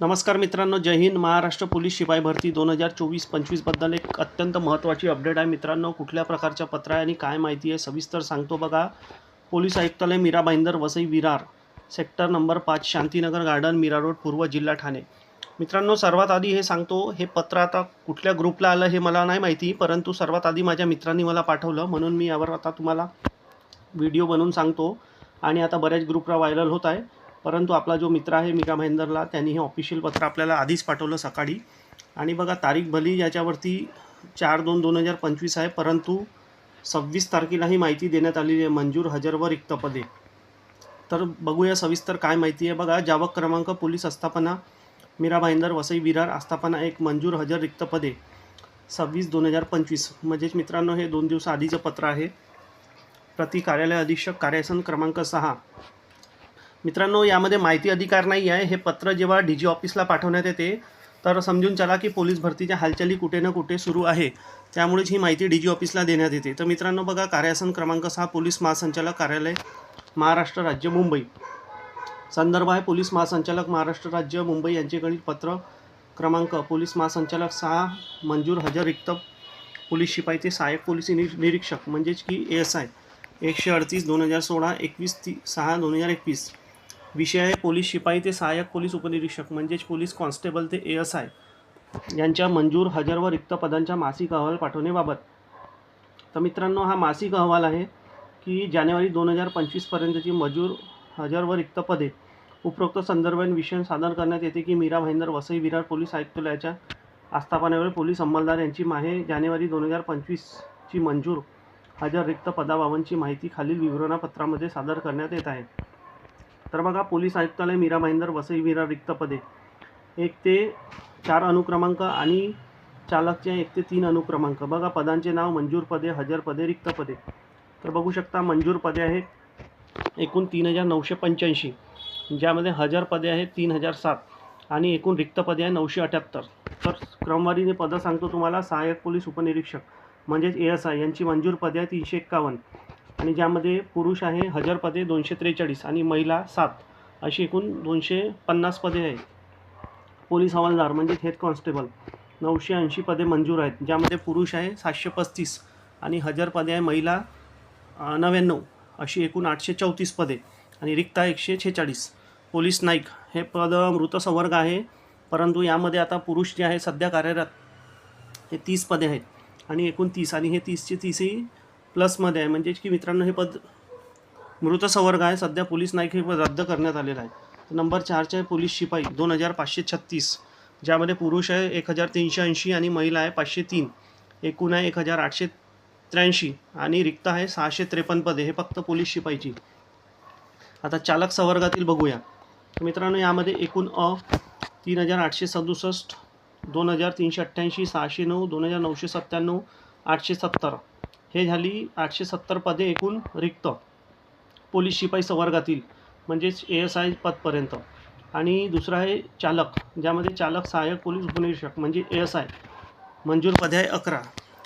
नमस्कार मित्रांनो जय हिंद. महाराष्ट्र पोलीस शिपाई भरती दोन हजार चोवीस पंचवीसबद्दल एक अत्यंत महत्त्वाची अपडेट आहे. मित्रांनो कुठल्या प्रकारच्या पत्र आहे आणि काय माहिती आहे सविस्तर सांगतो बघा. पोलीस आयुक्तालय मीरा भाईंदर वसई विरार सेक्टर नंबर पाच शांतीनगर गार्डन मीरा रोड पूर्व जिल्हा ठाणे. मित्रांनो सर्वात आधी हे सांगतो हे पत्र आता कुठल्या ग्रुपला आलं हे मला नाही माहिती परंतु सर्वात आधी माझ्या मित्रांनी मला पाठवलं म्हणून मी यावर आता तुम्हाला व्हिडिओ बनवून सांगतो. आणि आता बऱ्याच ग्रुपला व्हायरल होत आहे. परंतु आपला जो मित्र आहे मीरा महेंदरला त्यांनी हे ऑफिशियल पत्र आपल्याला आधीच पाठवलं सकाळी. आणि बघा तारीख भली याच्यावरती चार दोन दोन हजार पंचवीस आहे परंतु सव्वीस तारखेला ही माहिती देण्यात आलेली आहे मंजूर हजर व रिक्त पदे तर बघूया सविस्तर काय माहिती आहे. बघा जावक क्रमांक पोलीस आस्थापना मीरा भाईंदर वसई विरार आस्थापना एक मंजूर हजर रिक्त पदे सव्वीस दोन हजार पंचवीस. म्हणजेच मित्रांनो हे दोन दिवस आधीचं पत्र आहे. प्रति कार्यालय अधीक्षक कार्यासन क्रमांक सहा. मित्रांनो यामध्ये माहिती अधिकार नाही आहे. हे पत्र जेव्हा डी जी ऑफिसला पाठवण्यात येते तर समजून चला की पोलीस भरतीच्या हालचाली कुठे ना कुठे सुरू आहे. त्यामुळेच ही माहिती डी जी ऑफिसला देण्यात येते. तर मित्रांनो बघा कार्यासन क्रमांक सहा पोलीस महासंचालक कार्यालय महाराष्ट्र राज्य मुंबई. संदर्भ आहे पोलीस महासंचालक महाराष्ट्र राज्य मुंबई यांच्याकडील पत्र क्रमांक पोलीस महासंचालक सहा मंजूर हजर रिक्त पोलीस शिपाई ते सहाय्यक पोलीस निरीक्षक म्हणजेच की ए एस आय एकशे अडतीस दोन हजार सोळा एकवीस ती सहा दोन हजार एकवीस. विषय आहे पोलीस शिपाई ते सहाय्यक पोलीस उपनिरीक्षक म्हणजेच पोलीस कॉन्स्टेबल ते ए एस आय यांच्या मंजूर हजर व रिक्त पदांच्या मासिक अहवाल पाठवण्याबाबत. तर मित्रांनो हा मासिक अहवाल आहे की जानेवारी दोन हजार पंचवीसपर्यंतची मजूर हजर व रिक्त पदे. उपरोक्त संदर्भांविषयी सादर करण्यात येते की मीरा भाईंदर वसई विरार पोलीस आयुक्तालयाच्या आस्थापनेवर पोलीस अंमलदार यांची माहे जानेवारी दोन हजार पंचवीसची मंजूर हजर रिक्त पदाबाबतची माहिती खालील विवरणापत्रामध्ये सादर करण्यात येत आहे. तर बघा पोलीस आयुक्तालय मीरा भाईंदर वसई विरा रिक्त पदे. एक ते चार अनुक्रमांक आणि चालकचे एक ते तीन अनुक्रमांक. बघा पदांचे नाव मंजूर पदे हजर पदे रिक्त पदे. तर बघू शकता मंजूर पदे आहेत एकूण तीन हजार नऊशे पंच्याऐंशी ज्यामध्ये हजर पदे आहेत तीन हजार सात आणि एकूण रिक्त पदे आहे नऊशे अठ्याहत्तर. तर क्रमवारीने पदं सांगतो तुम्हाला सहाय्यक पोलीस उपनिरीक्षक म्हणजेच ए एस आय यांची मंजूर पदे आहे तीनशे एक्कावन्न. आणि ज्यामध्ये पुरुष आहे हजर पदे दोनशे त्रेचाळीस आणि महिला सात अशी एकूण दोनशे पन्नास पदे आहेत. पोलीस हवालदार म्हणजे हेड कॉन्स्टेबल नऊशे ऐंशी पदे मंजूर आहेत ज्यामध्ये पुरुष आहे सातशे पस्तीस आणि हजर पदे आहे महिला नव्याण्णव अशी एकूण आठशे चौतीस पदे आणि रिक्त एकशे छेचाळीस. पोलीस नाईक हे पद मृत संवर्ग आहे परंतु यामध्ये आता पुरुष जे आहे सध्या कार्यरत हे तीस पदे आहेत आणि एकूण तीस आणि हे तीसचे तीसही प्लसमध्ये आहे. म्हणजेच की मित्रांनो हे पद मृत संवर्ग आहे. सध्या पोलीस नाईक हे पद रद्द करण्यात आलेलं आहे. नंबर चारचे आहे पोलीस शिपाई दोन हजार पाचशे छत्तीस ज्यामध्ये पुरुष आहे एक हजार तीनशे ऐंशी आणि महिला आहे पाचशे तीन. एकूण आहे एक हजार आठशे त्र्याऐंशी आणि रिक्त आहे सहाशे त्रेपन्न पदे. हे फक्त पोलीस शिपाईची. आता चालक संवर्गातील बघूया. मित्रांनो यामध्ये एकूण अ तीन हजार आठशे सदुसष्ट दोन हजार तीनशे अठ्ठ्याऐंशी सहाशे नऊ दोन हजार नऊशे सत्त्याण्णव आठशे सत्तर. हे झाली आठशे सत्तर पदे एकूण रिक्त. पोलीस शिपाई संवर्गातील म्हणजेच ए एस आय पदपर्यंत. आणि दुसरं आहे चालक ज्यामध्ये चालक सहाय्यक पोलीस उपनिरीक्षक म्हणजे ए एस आय मंजूर पदे आहे अकरा.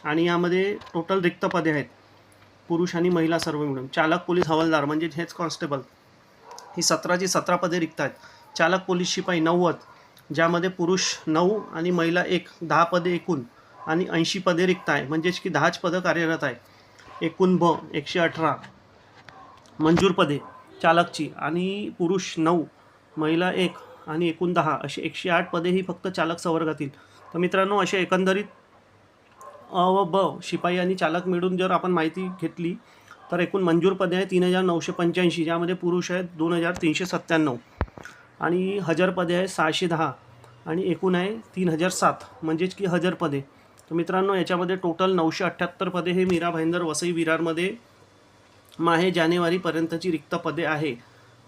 आणि यामध्ये टोटल रिक्त पदे आहेत पुरुष आणि महिला सर्व मिळून. चालक पोलीस हवालदार म्हणजे हेच कॉन्स्टेबल ही सतराची सतरा पदे रिक्त आहेत. चालक पोलीस शिपाई नव्वद ज्यामध्ये पुरुष नऊ आणि महिला एक दहा पदे एकूण. आणि ऐंशी पदे रिक्त आहे. म्हणजेच की दहाच पदं कार्यरत आहे. एकूण भ एकशे अठरा. मंजूर पदे चालकची. आणि पुरुष नऊ महिला एक आणि एकूण दहा. अशी एकशे आठ पदे ही फक्त चालक संवर्गातील. तर मित्रांनो असे एकंदरीत अ व ब शिपाई आणि चालक मिळून जर आपण माहिती घेतली तर एकूण मंजूर पदे आहे तीन हजार नऊशे पंच्याऐंशी ज्यामध्ये पुरुष आहेत दोन हजार तीनशे सत्त्याण्णव. आणि हजर पदे आहे सहाशे दहा. आणि एकूण आहे तीन हजार सात. म्हणजेच की हजर पदे. तर मित्रांनो याच्यामध्ये टोटल नऊशे अठ्ठ्याहत्तर पदे हे मीरा भाईंदर वसई विरारमध्ये माहे जानेवारीपर्यंतची रिक्त पदे आहे.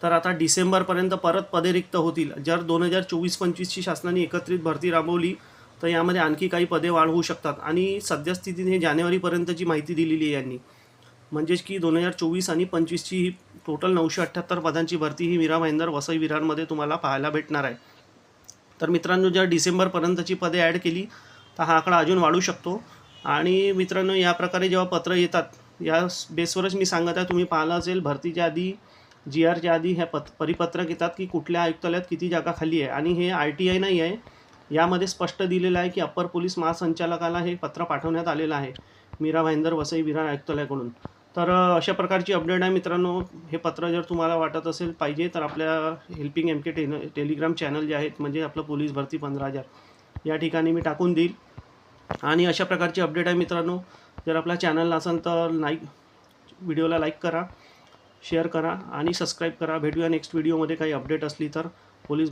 तर आता डिसेंबरपर्यंत परत पदे रिक्त होतील. जर दोन हजार चोवीस पंचवीसची शासनाने एकत्रित भरती राबवली तर यामध्ये आणखी काही पदे वाढ होऊ शकतात. आणि सद्यस्थितीत हे जानेवारीपर्यंतची माहिती दिलेली आहे यांनी. म्हणजेच की दोन हजार चोवीस आणि पंचवीसची ही टोटल नऊशे अठ्ठ्याहत्तर पदांची भरती ही मीरा महेंदर वसई विरारमध्ये तुम्हाला पाहायला भेटणार आहे. तर मित्रांनो जर डिसेंबरपर्यंतची पदे ॲड केली तर हा आकडा अजून वाढू शकतो. आणि मित्रांनो या प्रकारे जेव्हा पत्र येतात या बेसवरच मी सांगत आहे तुम्ही पाहिलं असेल भरतीच्या आधी जी आरच्या आधी ह्या पत परिपत्रक येतात की कुठल्या आयुक्तालयात किती जागा खाली आहे. आणि हे आय टी आय नाही आहे. यामध्ये स्पष्ट दिलेलं आहे की अप्पर पोलीस महासंचालकाला हे पत्र पाठवण्यात आलेलं आहे. मीरा भाईंदर वसई विरार आयुक्तालयाकडून. तर अशा प्रकारची अपडेट आहे मित्रांनो. हे पत्र जर तुम्हाला वाटत असेल पाहिजे तर आपल्या helping M K ten Telegram channel जे आहेत म्हणजे आपलं पोलीस भरती पंधरा हजार या ठिकाणी मी टाकून देईल. आणि अशा प्रकारची अपडेट आहे मित्रांनो. जर आपल्या चॅनलला असेल तर लाईक व्हिडिओला लाईक करा शेअर करा आणि सबस्क्राईब करा. भेटूया नेक्स्ट व्हिडिओमध्ये काही अपडेट असली तर पोलीस